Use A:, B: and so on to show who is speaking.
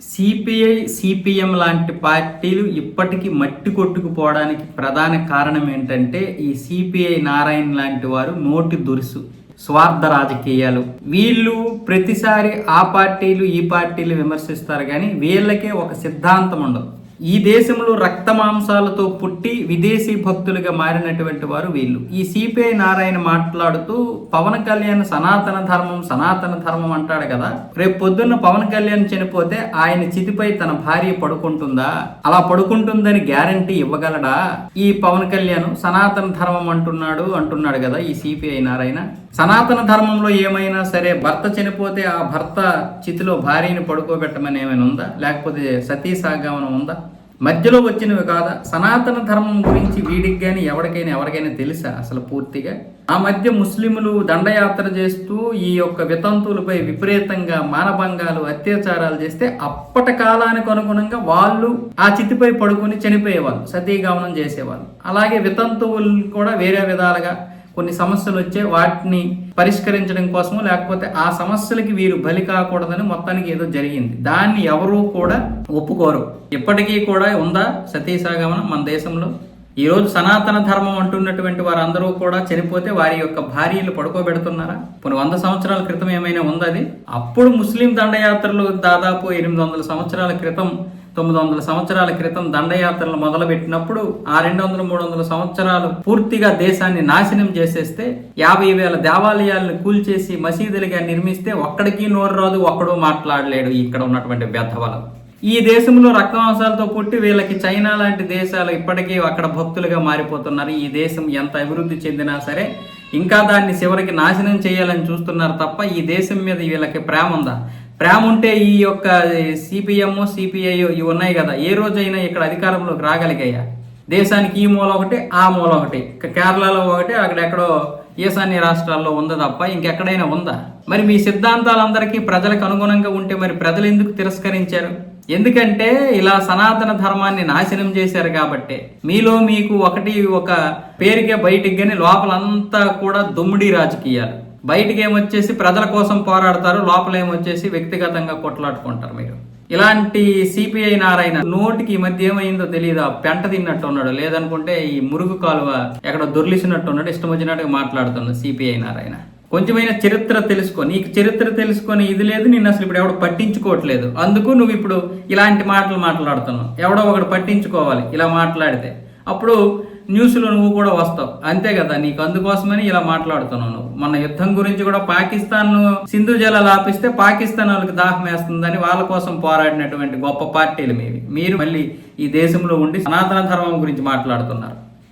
A: CPI CPM లాంటి పార్టీలు ఇప్పటికీ మట్టి కొట్టుకుపోవడానికి ప్రధాన కారణం ఏంటంటే ఈ సిపిఐ నారాయణ లాంటి వారు నోటి దురుసు స్వార్థ రాజకీయాలు. వీళ్ళు ప్రతిసారి ఆ పార్టీలు ఈ పార్టీలు విమర్శిస్తారు కానీ వీళ్ళకే ఒక సిద్ధాంతం ఉండదు. ఈ దేశంలో రక్త మాంసాలతో పుట్టి విదేశీ భక్తులుగా మారినటువంటి వారు వీళ్ళు. ఈ సిపిఐ నారాయణ మాట్లాడుతూ పవన్ కళ్యాణ్ సనాతన ధర్మం సనాతన ధర్మం అంటాడు కదా. రేపు పొద్దున్న పవన్ కళ్యాణ్ చనిపోతే ఆయన చితిపై తన భార్య పడుకుంటుందా? అలా పడుకుంటుందని గ్యారంటీ ఇవ్వగలడా? ఈ పవన్ కళ్యాణ్ సనాతన ధర్మం అంటున్నాడు అంటున్నాడు కదా ఈ సిపిఐ నారాయణ. సనాతన ధర్మంలో ఏమైనా సరే భర్త చనిపోతే ఆ భర్త చితిలో భార్యని పడుకోబెట్టమని ఏమైనా ఉందా? లేకపోతే సతీ సాగమనం ఉందా? మధ్యలో వచ్చినవి కాదా? సనాతన ధర్మం గురించి వీడికి కానీ ఎవరికైనా ఎవరికైనా తెలుసా అసలు పూర్తిగా? ఆ మధ్య ముస్లింలు దండయాత్ర చేస్తూ ఈ యొక్క వితంతువులపై విపరీతంగా మానభంగాలు అత్యాచారాలు చేస్తే అప్పటి కాలానికి అనుగుణంగా వాళ్ళు ఆ చితిపై పడుకుని చనిపోయేవాళ్ళు సతీగమనం చేసేవాళ్ళు. అలాగే వితంతువులు కూడా వేరే విధాలుగా కొన్ని సమస్యలు వచ్చే వాటిని పరిష్కరించడం కోసము లేకపోతే ఆ సమస్యలకి వీరు బలి కాకూడదని మొత్తానికి ఏదో జరిగింది. దాన్ని ఎవరూ కూడా ఒప్పుకోరు. ఇప్పటికీ కూడా ఉందా సతీసాగమనం మన దేశంలో? ఈరోజు సనాతన ధర్మం అంటున్నటువంటి వారందరూ కూడా చనిపోతే వారి యొక్క భార్యలు పడుకోబెడుతున్నారా? కొన్ని వంద సంవత్సరాల క్రితం ఏమైనా ఉందది అప్పుడు ముస్లిం దండయాత్రలు దాదాపు ఎనిమిది వందల సంవత్సరాల క్రితం తొమ్మిది వందల సంవత్సరాల క్రితం దండయాత్రలు మొదలుపెట్టినప్పుడు ఆ రెండు వందల మూడు వందల సంవత్సరాలు పూర్తిగా దేశాన్ని నాశనం చేసేస్తే యాభై వేల దేవాలయాలను కూల్చేసి మసీదులుగా నిర్మిస్తే ఒక్కడికి నోరు రాదు ఒక్కడు మాట్లాడలేడు ఇక్కడ ఉన్నటువంటి బెద్దవలం ఈ దేశంలో రక్తమాంసాలతో పుట్టి వీళ్ళకి చైనా లాంటి దేశాలు ఇప్పటికీ అక్కడ భక్తులుగా మారిపోతున్నారు. ఈ దేశం ఎంత అభివృద్ధి చెందినా సరే ఇంకా దాన్ని చివరికి నాశనం చేయాలని చూస్తున్నారు తప్ప ఈ దేశం మీద వీళ్ళకి ప్రేమ ఉందా? ప్రేమ ఉంటే ఈ యొక్క సిపిఎం సిపిఐ ఇవి ఉన్నాయి కదా. ఏ రోజైనా ఇక్కడ అధికారంలోకి రాగలిగాయా? దేశానికి ఈ మూల ఒకటి ఆ మూల ఒకటి. కేరళలో ఒకటి అక్కడెక్కడో ఈశాన్య రాష్ట్రాల్లో ఉందా తప్ప ఇంకెక్కడైనా ఉందా? మరి మీ సిద్ధాంతాలందరికీ ప్రజలకు అనుగుణంగా ఉంటే మరి ప్రజలు ఎందుకు తిరస్కరించారు? ఎందుకంటే ఇలా సనాతన ధర్మాన్ని నాశనం చేశారు కాబట్టి. మీలో మీకు ఒకటి ఒక పేరుకే బయటికి కానీ లోపలంతా కూడా దుమ్ముడి రాజకీయాలు. బయటికి ఏమొచ్చేసి ప్రజల కోసం పోరాడతారు లోపల ఏమొచ్చేసి వ్యక్తిగతంగా కొట్లాడుకుంటారు మీరు. ఇలాంటి సిపిఐ నారాయణ నోటికి ఈ మధ్య ఏమైందో తెలియదు ఆ పెంట తిన్నట్టు ఉన్నాడు లేదనుకుంటే ఈ మురుగు కాలువ ఎక్కడ దొర్లిసినట్టు ఉన్నాడు ఇష్టం వచ్చినట్టుగా మాట్లాడుతున్నాడు సిపిఐ నారాయణ. కొంచెమైనా చరిత్ర తెలుసుకో. నీకు చరిత్ర తెలుసుకొని ఇది లేదు నిన్ను అసలు ఇప్పుడు ఎవడు పట్టించుకోవట్లేదు. అందుకు నువ్వు ఇప్పుడు ఇలాంటి మాటలు మాట్లాడుతున్నావు. ఎవడో ఒకడు పట్టించుకోవాలి ఇలా మాట్లాడితే. అప్పుడు న్యూస్లో నువ్వు కూడా వస్తావు. అంతే కదా నీకు అందుకోసమని ఇలా మాట్లాడుతున్నావు నువ్వు. మన యుద్ధం గురించి కూడా పాకిస్తాన్ సింధు జలాలు ఆపిస్తే పాకిస్తాన్ వాళ్ళకి దాహం వేస్తుందని వాళ్ళ కోసం పోరాడినటువంటి గొప్ప పార్టీలు మీవి. మీరు మళ్ళీ ఈ దేశంలో ఉండి సనాతన ధర్మం గురించి మాట్లాడుతున్నారు.